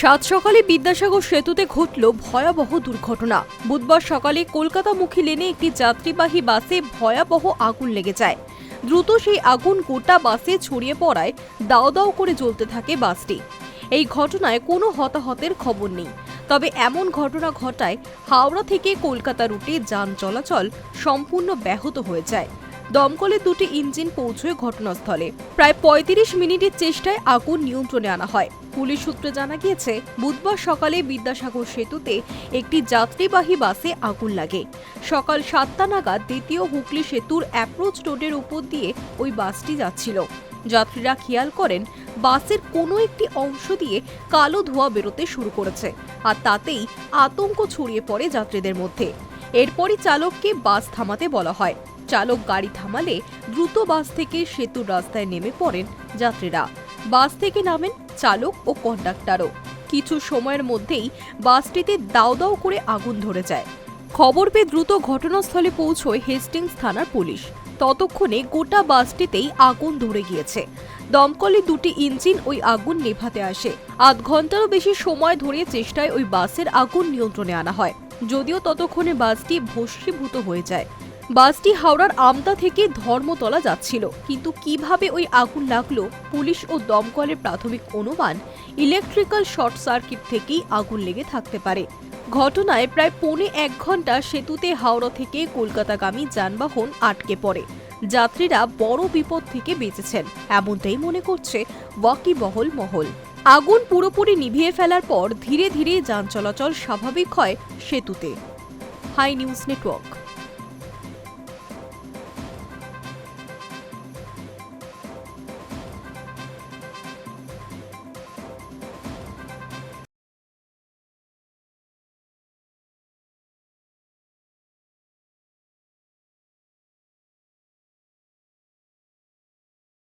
সাত সকালে বিদ্যাসাগর সেতুতে ঘটল ভয়াবহ দুর্ঘটনা। বুধবার সকালে কলকাতামুখী লেনে একটি যাত্রীবাহী বাসে ভয়াবহ আগুন লেগে যায়। দ্রুত সেই আগুন গোটা বাসে ছড়িয়ে পড়ায় দাও দাও করে জ্বলতে থাকে বাসটি। এই ঘটনায় কোনো হতাহতের খবর নেই। তবে এমন ঘটনা ঘটায় হাওড়া থেকে কলকাতা রুটে যান চলাচল সম্পূর্ণ ব্যাহত হয়ে যায়। দমকলে দুটি ইঞ্জিন পৌঁছয় ঘটনাস্থলে। প্রায় পঁয়ত্রিশ মিনিটের চেষ্টায় আগুন নিয়ন্ত্রণে আনা হয়। পুলিশ সূত্রে জানা গিয়েছে, বুধবার সকালে বিদ্যাসাগর সেতুতে একটি যাত্রীবাহী বাসে আগুন লাগে। সকাল সাতটা নাগাদ দ্বিতীয় হুগলি সেতুর অ্যাপ্রোচ রোডের উপর দিয়ে ওই বাসটি যাচ্ছিল। যাত্রীরা খেয়াল করেন, বাসের কোনো একটি অংশ দিয়ে কালো ধোঁয়া বেরোতে শুরু করেছে আর তাতেই আতঙ্ক ছড়িয়ে পড়ে যাত্রীদের মধ্যে। এরপরই চালককে বাস থামাতে বলা হয়। চালক গাড়ি থামালে দ্রুত বাস থেকে সেতুর রাস্তায় নেমে পড়েন যাত্রীরা। বাস থেকে নামেন চালক ও কন্ডাক্টরও। কিছু সময়ের মধ্যেই বাসটিতে দাও দাও করে আগুন ধরে যায়। খবর পেয়ে দ্রুত ঘটনাস্থলে পৌঁছয় হেস্টিংস থানার পুলিশ। ততক্ষণে গোটা বাসটিতেই আগুন ধরে গিয়েছে। দমকলে দুটি ইঞ্জিন ওই আগুন নেভাতে আসে। আধ ঘন্টারও বেশি সময় ধরে চেষ্টায় ওই বাসের আগুন নিয়ন্ত্রণে আনা হয়। যদিও ততক্ষণে বাসটি ভস্মীভূত হয়ে যায়। বাসটি হাওড়ার আমতা থেকে ধর্মতলা যাচ্ছিল। কিন্তু কীভাবে ওই আগুন লাগল? পুলিশ ও দমকলের প্রাথমিক অনুমান ইলেকট্রিক্যাল শর্ট সার্কিট থেকেই আগুন লেগে থাকতে পারে। ঘটনায় প্রায় পৌনে এক ঘণ্টা সেতুতে হাওড়া থেকে কলকাতাগামী যানবাহন আটকে পড়ে। যাত্রীরা বড় বিপদ থেকে বেঁচেছেন, এমনটাই মনে করছে ওয়াকিবহল মহল। আগুন পুরোপুরি নিভিয়ে ফেলার পর ধীরে ধীরে যান চলাচল স্বাভাবিক হয় সেতুতে। Hi News Network.